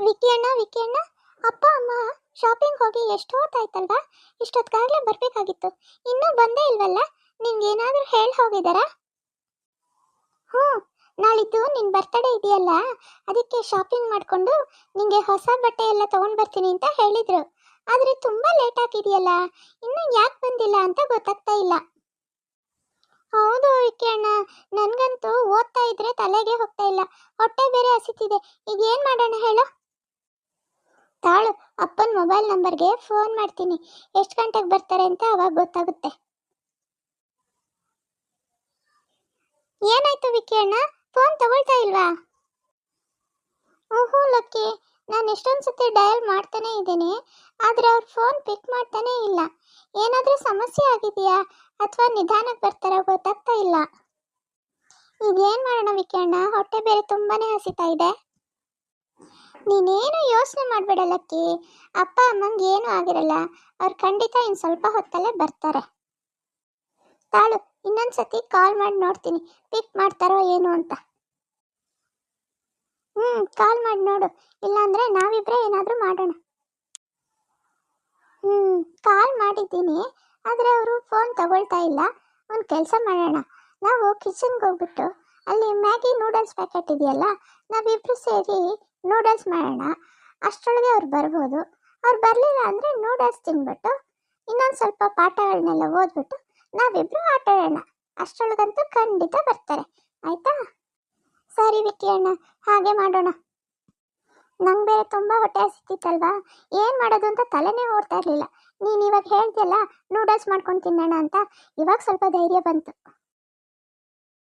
ವಿಕ್ಕಿ ಅಣ್ಣ ವಿಕಿ ಅಣ್ಣ ಅಪ್ಪ, ಅಮ್ಮ ಶಾಪಿಂಗ್ ಹೋಗಿ ಎಷ್ಟು ಹೊತ್ತಾಯ್ತಲ್ವಾ ಇಷ್ಟೊತ್ತಾಗಲೇ ಬರಬೇಕಾಗಿತ್ತು. ಇನ್ನೂ ಬಂದೇ ಇಲ್ವಲ್ಲ? ಏನಾದರೂ ಹೇಳಿ ಹೋಗಿದ್ದಾರಾ ಹ್ಞೂ, ನಾಳಿದ್ದು ನಿನ್ನ ಬರ್ತಡೇ ಇದೆಯಲ್ಲ, ಅದಕ್ಕೆ ಶಾಪಿಂಗ್ ಮಾಡಿಕೊಂಡು ನಿಂಗೆ ಹೊಸ ಬಟ್ಟೆ ಎಲ್ಲ ತೊಗೊಂಡು ಬರ್ತೀನಿ ಅಂತ ಹೇಳಿದ್ರು. ಆದರೆ ತುಂಬ ಲೇಟ್ ಆಗಿದೆಯಲ್ಲ, ಇನ್ನೂ ಯಾಕೆ ಬಂದಿಲ್ಲ ಅಂತ ಗೊತ್ತಾಗ್ತಾ ಇಲ್ಲ. ಹೌದು ವಿಕಿ ಅಣ್ಣ ನನಗಂತೂ ಓದ್ತಾ ಇದ್ರೆ ತಲೆಗೆ ಹೋಗ್ತಾ ಇಲ್ಲ. ಹೊಟ್ಟೆ ಬೇರೆ ಹಸಿತಿದೆ. ಈಗ ಏನು ಮಾಡೋಣ ಹೇಳು? ತಾಳು, ಅಪ್ಪನ ಮೊಬೈಲ್ ನಂಬರ್ಗೆ ಫೋನ್ ಮಾಡ್ತೀನಿ. ಎಷ್ಟು ಗಂಟೆಗೆ ಬರ್ತಾರೆ ಅಂತ ಅವಾಗ ಗೊತ್ತಾಗುತ್ತೆ. ಏನಾಯ್ತು ವಿಕಿ ಅಣ್ಣ? ಫೋನ್ ತಗೊಳ್ತಾ ಇಲ್ವಾ? ಓಹೋ ಲಕ್ಕಿ, ನಾನು ಎಷ್ಟೊಂದು ಸತಿ ಡಯಲ್ ಮಾಡ್ತಾನೆ ಇದ್ದೀನಿ, ಆದರೆ ಅವ್ರು ಫೋನ್ ಪಿಕ್ ಮಾಡ್ತಾನೇ ಇಲ್ಲ. ಏನಾದರೂ ಸಮಸ್ಯೆ ಆಗಿದೆಯಾ? ಅಥವಾ ನಿಧಾನಕ್ಕೆ ಬರ್ತಾರೋ ಗೊತ್ತಾಗ್ತಾ ಇಲ್ಲ. ಈಗೇನು ಮಾಡೋಣ ವಿಕಿ ಅಣ್ಣ? ಹೊಟ್ಟೆ ಬೇರೆ ತುಂಬಾನೇ ಹಸಿತಾ ಇದೆ. ನೀನೇನು ಯೋಚನೆ ಮಾಡಬೇಡ ಲಕ್ಕಿ ಅಪ್ಪ, ಅಮ್ಮಂಗೆ ಏನೂ ಆಗಿರಲ್ಲ. ಅವ್ರು ಖಂಡಿತ ಇನ್ನು ಸ್ವಲ್ಪ ಹೊತ್ತಲ್ಲೇ ಬರ್ತಾರೆ. ತಾಳು, ಇನ್ನೊಂದ್ಸತಿ ಕಾಲ್ ಮಾಡಿ ನೋಡ್ತೀನಿ. ಪಿಕ್ ಮಾಡ್ತಾರೋ ಏನು ಅಂತ. ಹ್ಮ್ ಕಾಲ್ ಮಾಡಿ ನೋಡು. ಇಲ್ಲಾಂದ್ರೆ ನಾವಿಬ್ಬರೇ ಏನಾದರೂ ಮಾಡೋಣ. ಹ್ಮ್ ಕಾಲ್ ಮಾಡಿದ್ದೀನಿ. ಆದ್ರೆ ಅವರು ಫೋನ್ ತಗೊಳ್ತಾ ಇಲ್ಲ. ಒಂದು ಕೆಲಸ ಮಾಡೋಣ. ನಾವು ಕಿಚನ್ಗೆ ಹೋಗ್ಬಿಟ್ಟು ಅಲ್ಲಿ ಮ್ಯಾಗಿ ನೂಡಲ್ಸ್ ಪ್ಯಾಕೆಟ್ ಇದೆಯಲ್ಲ ನಾವಿಬ್ಬರು ಸೇರಿ ನೂಡಲ್ಸ್ ಮಾಡೋಣ. ಅಷ್ಟರೊಳಗೆ ಅವ್ರು ಬರ್ಬೋದು. ಅವ್ರು ಬರಲಿಲ್ಲ ಅಂದರೆ ನೂಡಲ್ಸ್ ತಿನ್ಬಿಟ್ಟು, ಇನ್ನೊಂದು ಸ್ವಲ್ಪ ಪಾಠಗಳನ್ನೆಲ್ಲ ಓದ್ಬಿಟ್ಟು ನಾವಿಬ್ಬರು ಆಟ ಆಡೋಣ. ಅಷ್ಟರೊಳಗಂತೂ ಖಂಡಿತ ಬರ್ತಾರೆ. ಆಯಿತಾ? ಸರಿ ವಿಕ್ಕಿ ಅಣ್ಣ ಹಾಗೆ ಮಾಡೋಣ. ನಂಗೆ ಬೇರೆ ತುಂಬ ಹೊಟ್ಟೆ ಹಸಿತಿತ್ತಲ್ವಾ? ಏನು ಮಾಡೋದು ಅಂತ ತಲೆನೇ ಓಡ್ತಾ ಇರಲಿಲ್ಲ. ನೀನು ಇವಾಗ ಹೇಳ್ತಿಯಲ್ಲ ನೂಡಲ್ಸ್ ಮಾಡ್ಕೊಂಡು ತಿನ್ನೋಣ ಅಂತ. ಇವಾಗ ಸ್ವಲ್ಪ ಧೈರ್ಯ ಬಂತು.